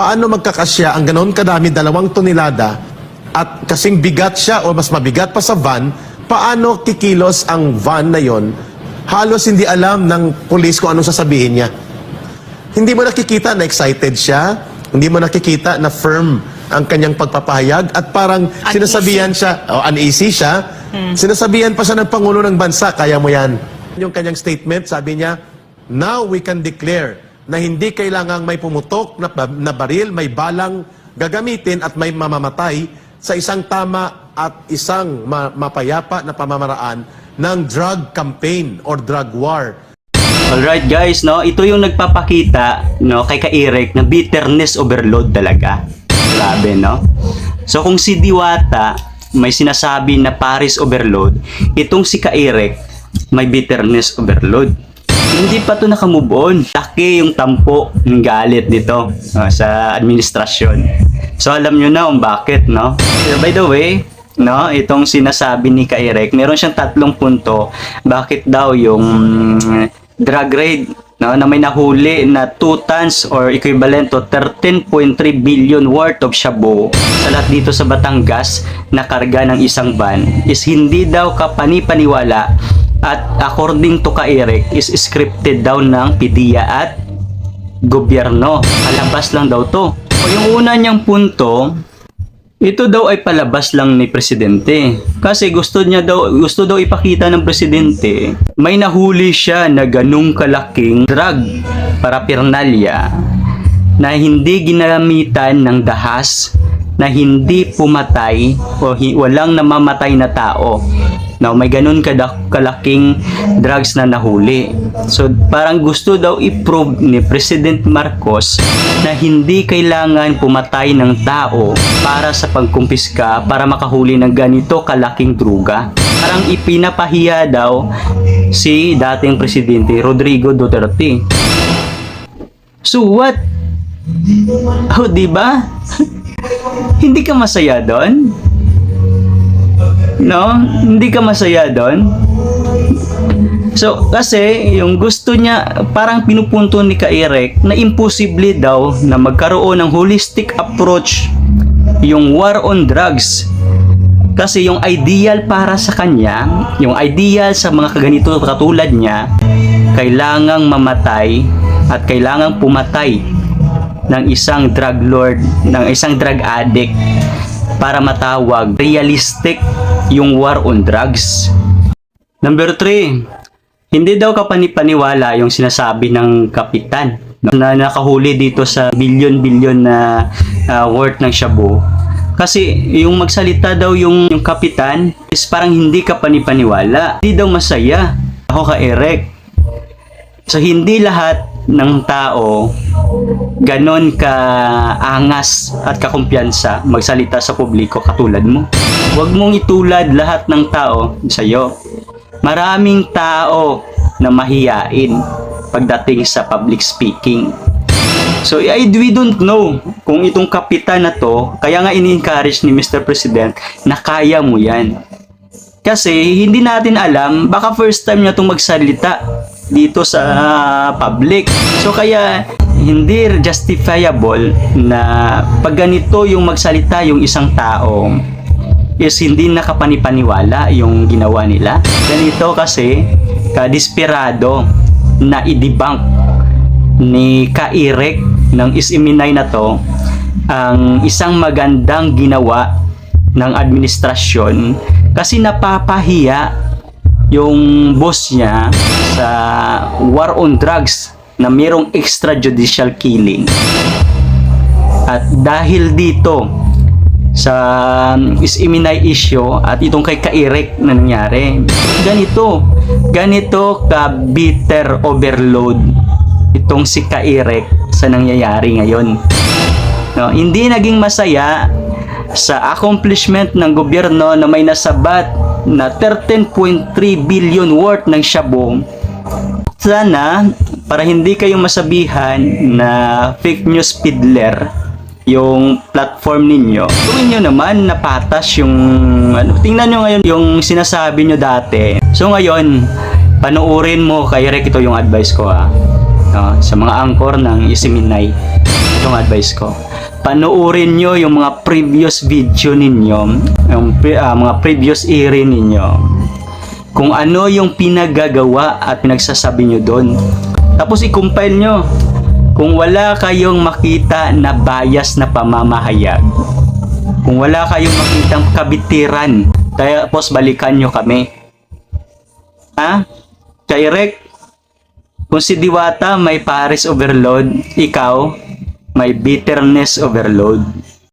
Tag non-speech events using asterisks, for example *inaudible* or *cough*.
paano magkakasya ang ganoon kadami, dalawang tonelada, at kasing bigat siya o mas mabigat pa sa van, paano kikilos ang van na yon? Halos hindi alam ng pulis kung anong sasabihin niya. Hindi mo nakikita na excited siya, hindi mo nakikita na firm ang kanyang pagpapahayag at parang Uneasy. sinasabihan siya, o uneasy siya, sinasabihan pa siya ng Pangulo ng Bansa, kaya mo yan. Yung kanyang statement, sabi niya, now we can declare na hindi kailangang may pumutok na, na baril, may balang gagamitin at may mamamatay sa isang tama at isang ma- mapayapa na pamamaraan ng drug campaign or drug war Alright guys, no, ito yung nagpapakita no kay Ka-Eric na bitterness overload talaga. Grabe, no? So kung si Diwata may sinasabi na Paris overload, itong si Ka-Eric may bitterness overload. Hindi pa to nakamove on. Laki yung tampo ng galit dito no, sa administrasyon. So alam nyo na kung bakit, no? Pero by the way, no, itong sinasabi ni Kairek, meron siyang tatlong punto bakit daw yung mm, drug raid no, na may nahuli na 2 tons or equivalent to 13.3 billion worth of shabu sa lahat dito sa Batangas na karga ng isang van is hindi daw kapani-paniwala at according to Kairek is scripted daw ng PDEA at gobyerno. Palabas lang daw to. O yung una niyang punto, ito daw ay palabas lang ni presidente. Kasi gusto niya daw gusto daw ipakita ng presidente may nahuli siya na ganung kalaking drug para pirnalya na hindi ginamitan ng dahas na hindi pumatay o walang namamatay na tao. Now, may ganun kada- kalaking drugs na nahuli. So, parang gusto daw i-prove ni President Marcos na hindi kailangan pumatay ng tao para sa pagkumpiska para makahuli ng ganito kalaking druga. Parang ipinapahiya daw si dating Presidente Rodrigo Duterte. So what? Oh, di ba? *laughs* Hindi ka masaya doon? No? Hindi ka masaya doon? So, kasi yung gusto niya, parang pinupunto ni Kairek na imposible daw na magkaroon ng holistic approach yung war on drugs. Kasi yung ideal para sa kanya, yung ideal sa mga kaganito katulad niya, kailangang mamatay at kailangang pumatay ng isang drug lord, ng isang drug addict para matawag realistic yung war on drugs. Number 3, hindi daw kapanipaniwala yung sinasabi ng kapitan na nakahuli dito sa bilyon-bilyon na ah, worth ng shabu. Kasi yung magsalita daw yung, yung kapitan is parang hindi ka panipaniwala. Hindi daw masaya. Ako ka Eric. So hindi lahat ng tao ganon ka angas at kakumpiyansa magsalita sa publiko katulad mo. Huwag mong itulad lahat ng tao sa iyo. Maraming tao na mahiyain pagdating sa public speaking. So I, we don't know kung itong kapitan na to, kaya nga in-encourage ni Mr. President na kaya mo yan. Kasi hindi natin alam, baka first time niya itong magsalita dito sa public. So kaya hindi justifiable na pag ganito yung magsalita yung isang tao is hindi nakapanipaniwala yung ginawa nila. Ganito kasi kadesperado na i-debunk ni Kairek ng isiminay na to ang isang magandang ginawa ng administrasyon kasi napapahiya yung boss niya sa war on drugs na mayroong extrajudicial killing. At dahil dito sa isiminay issue at itong kay Kairek na nangyari, ganito, ganito ka bitter overload itong si Kairek sa nangyayari ngayon. No, hindi naging masaya sa accomplishment ng gobyerno na may nasabat na 13.3 billion worth ng shabu. Sana, para hindi kayo masabihan na fake news peddler yung platform ninyo, gawin nyo naman na patas yung, ano, tingnan nyo ngayon yung sinasabi nyo dati. So ngayon, panuorin mo kay Rek, ito yung advice ko ha. No, sa mga angkor ng Isiminay, itong advice ko. panoorin nyo yung mga previous video ninyo, yung pre- ah, mga previous iri ninyo. Kung ano yung pinagagawa at pinagsasabi nyo doon. Tapos i-compile nyo. Kung wala kayong makita na bias na pamamahayag, kung wala kayong makitang kabitiran, tapos balikan nyo kami. Ha? Kay Rek, kung si Diwata may Paris overload, ikaw may bitterness overload.